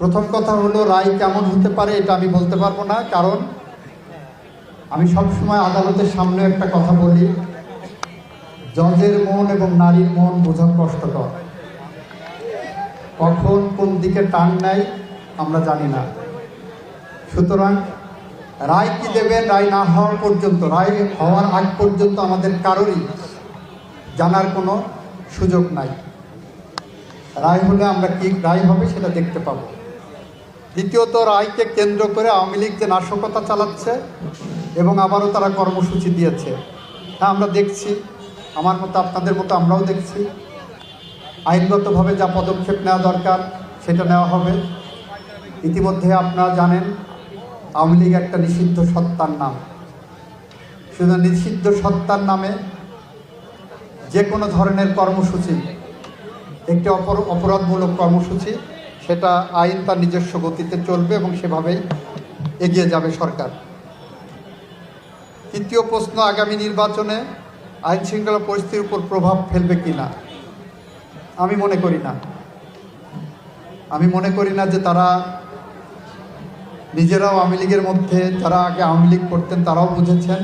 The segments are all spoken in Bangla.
প্রথম কথা হলো, রায় কেমন হতে পারে এটা আমি বলতে পারব না, কারণ আমি সবসময় আদালতের সামনে একটা কথা বলি, জজের মন এবং নারীর মন বোঝা কষ্টকর। কখন কোন দিকে টান নেয় আমরা জানি না। সুতরাং রায় কি দেবেন, রায় না হওয়ার পর্যন্ত, রায় হওয়ার আগ পর্যন্ত আমাদের কারোরই জানার কোনো সুযোগ নাই। রায় হলে আমরা কি রায় হবে সেটা দেখতে পাবো। দ্বিতীয়ত রায়কে কেন্দ্র করে আওয়ামী লীগ যে নাশকতা চালাচ্ছে এবং আবারও তারা কর্মসূচি দিয়েছে হ্যাঁ আমরা দেখছি। আমার মতো আপনাদের মতো আমরাও দেখছি। আইনগতভাবে যা পদক্ষেপ নেওয়া দরকার সেটা নেওয়া হবে। ইতিমধ্যে আপনারা জানেন, আওয়ামী লীগ একটা নিষিদ্ধ সত্তার নাম। শুধু নিষিদ্ধ সত্তার নামে যে কোনো ধরনের কর্মসূচি, একটি অপর অপরাধমূলক কর্মসূচি সেটা আইন তার নিজস্ব গতিতে চলবে এবং সেভাবেই এগিয়ে যাবে সরকার। তৃতীয় প্রশ্ন, আগামী নির্বাচনে আইন শৃঙ্খলা পরিস্থিতির উপর প্রভাব ফেলবে কি না? আমি মনে করি না। আমি মনে করি না যে তারা নিজেরাও আওয়ামী লীগের মধ্যে যারা আগে আওয়ামী লীগ করতেন তারাও বুঝেছেন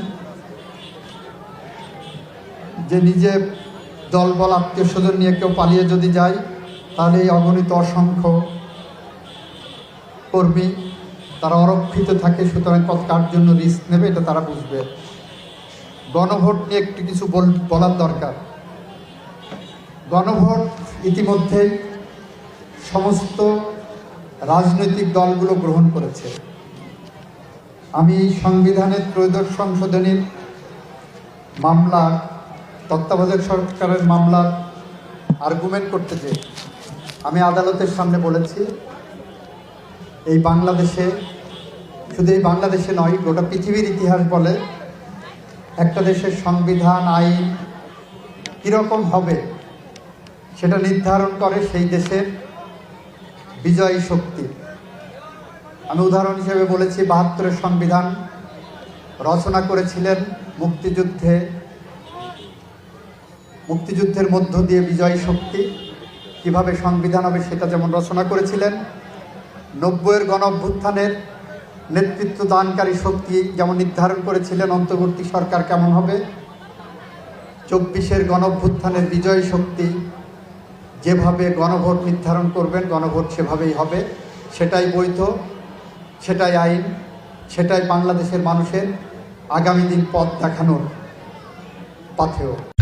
যে নিজে দলবল, আত্মীয় স্বজন নিয়ে কেউ পালিয়ে যদি যায়, তাহলে এই অগণিত অসংখ্য কর্মী, তারা অরক্ষিত থাকে, সুতরাং কত কার জন্য রিস্ক নেবে এটা তারা বুঝবে। গণভোট নিয়ে একটু কিছু বল- বলার দরকার। গণভোট ইতিমধ্যে সমস্ত রাজনৈতিক দলগুলো গ্রহণ করেছে। আমি সংবিধানের ত্রয়োদশ সংশোধনীর মামলা, তত্ত্বাবধায়ক সরকারের মামলার আর্গুমেন্ট করতে যে, আমি আদালতের সামনে বলেছি এই বাংলাদেশে, শুধু এই বাংলাদেশে নয়, গোটা পৃথিবীর ইতিহাস বলে একটা দেশের সংবিধান, আইন কীরকম হবে সেটা নির্ধারণ করে সেই দেশের বিজয়ী শক্তি। আমি উদাহরণ হিসেবে বলেছি, বাহাত্তরের সংবিধান রচনা করেছিলেন মুক্তিযুদ্ধে, মুক্তিযুদ্ধের মধ্য দিয়ে বিজয়ী শক্তি। কীভাবে সংবিধান হবে সেটা যেমন রচনা করেছিলেন নব্বইয়ের গণ অভ্যুত্থানের নেতৃত্ব দানকারী শক্তি যেমন নির্ধারণ করেছিলেন অন্তর্বর্তী সরকার কেমন হবে? চব্বিশের গণ অভ্যুত্থানের বিজয়ী শক্তি যেভাবে গণভোট নির্ধারণ করবেন, গণভোট সেভাবেই হবে, সেটাই বৈধ, সেটাই আইন, সেটাই বাংলাদেশের মানুষের আগামী দিন পথ দেখানোর পাথেয়।